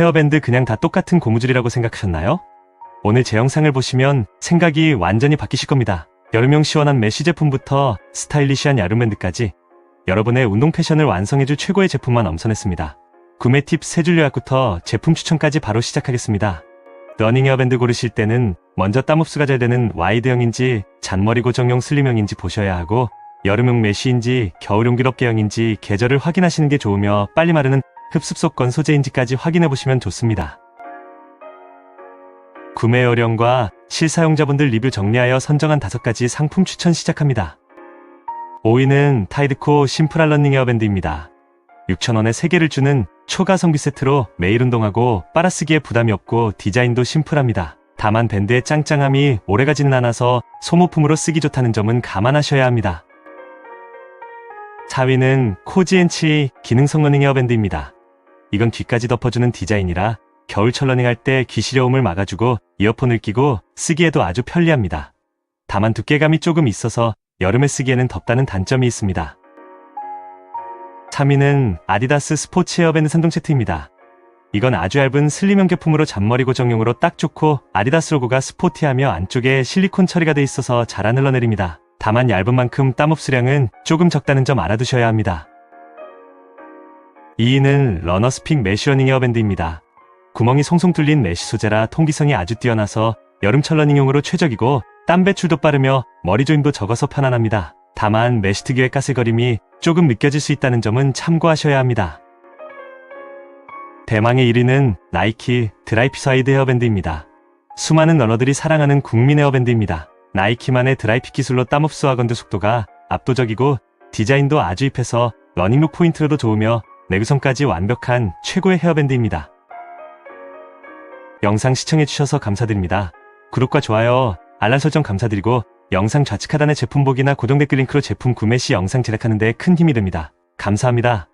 헤어밴드 그냥 다 똑같은 고무줄이라고 생각하셨나요? 오늘 제 영상을 보시면 생각이 완전히 바뀌실 겁니다. 여름용 시원한 메쉬 제품부터 스타일리시한 야름밴드까지 여러분의 운동 패션을 완성해줄 최고의 제품만 엄선했습니다. 구매 팁 세 줄 요약부터 제품 추천까지 바로 시작하겠습니다. 러닝 헤어밴드 고르실 때는 먼저 땀 흡수가 잘 되는 와이드형인지 잔머리 고정용 슬림형인지 보셔야 하고 여름용 메쉬인지 겨울용 기럽개형인지 계절을 확인하시는 게 좋으며 빨리 마르는 흡습속건 소재인지까지 확인해 보시면 좋습니다. 구매 요령과 실사용자분들 리뷰 정리하여 선정한 다섯 가지 상품 추천 시작합니다. 5위는 타이드코 심플한 러닝 헤어밴드입니다. 6,000원에 3개를 주는 초가성비 세트로 매일 운동하고 빨아쓰기에 부담이 없고 디자인도 심플합니다. 다만 밴드의 짱짱함이 오래가지는 않아서 소모품으로 쓰기 좋다는 점은 감안하셔야 합니다. 4위는 코지앤치 기능성 러닝 헤어밴드입니다. 이건 귀까지 덮어주는 디자인이라 겨울철 러닝할 때 귀 시려움을 막아주고 이어폰을 끼고 쓰기에도 아주 편리합니다. 다만 두께감이 조금 있어서 여름에 쓰기에는 덥다는 단점이 있습니다. 3위는 아디다스 스포츠 헤어밴드 산동 세트입니다. 이건 아주 얇은 슬림형 제품으로 잔머리 고정용으로 딱 좋고 아디다스 로고가 스포티하며 안쪽에 실리콘 처리가 돼 있어서 잘 안 흘러내립니다. 다만 얇은 만큼 땀 흡수량은 조금 적다는 점 알아두셔야 합니다. 2위는 러너스픽 메쉬 러닝 헤어밴드입니다. 구멍이 송송 뚫린 메쉬 소재라 통기성이 아주 뛰어나서 여름철 러닝용으로 최적이고 땀 배출도 빠르며 머리 조임도 적어서 편안합니다. 다만 메쉬 특유의 까슬거림이 조금 느껴질 수 있다는 점은 참고하셔야 합니다. 대망의 1위는 나이키 드라이피사이드 헤어밴드입니다. 수많은 러너들이 사랑하는 국민 헤어밴드입니다. 나이키만의 드라이핏 기술로 땀 건드 속도가 압도적이고 디자인도 아주 힙해서 러닝룩 포인트로도 좋으며 내구성까지 완벽한 최고의 헤어밴드입니다. 영상 시청해주셔서 감사드립니다. 구독과 좋아요, 알람 설정 감사드리고 영상 좌측 하단의 제품 보기나 고정 댓글 링크로 제품 구매 시 영상 제작하는 데 큰 힘이 됩니다. 감사합니다.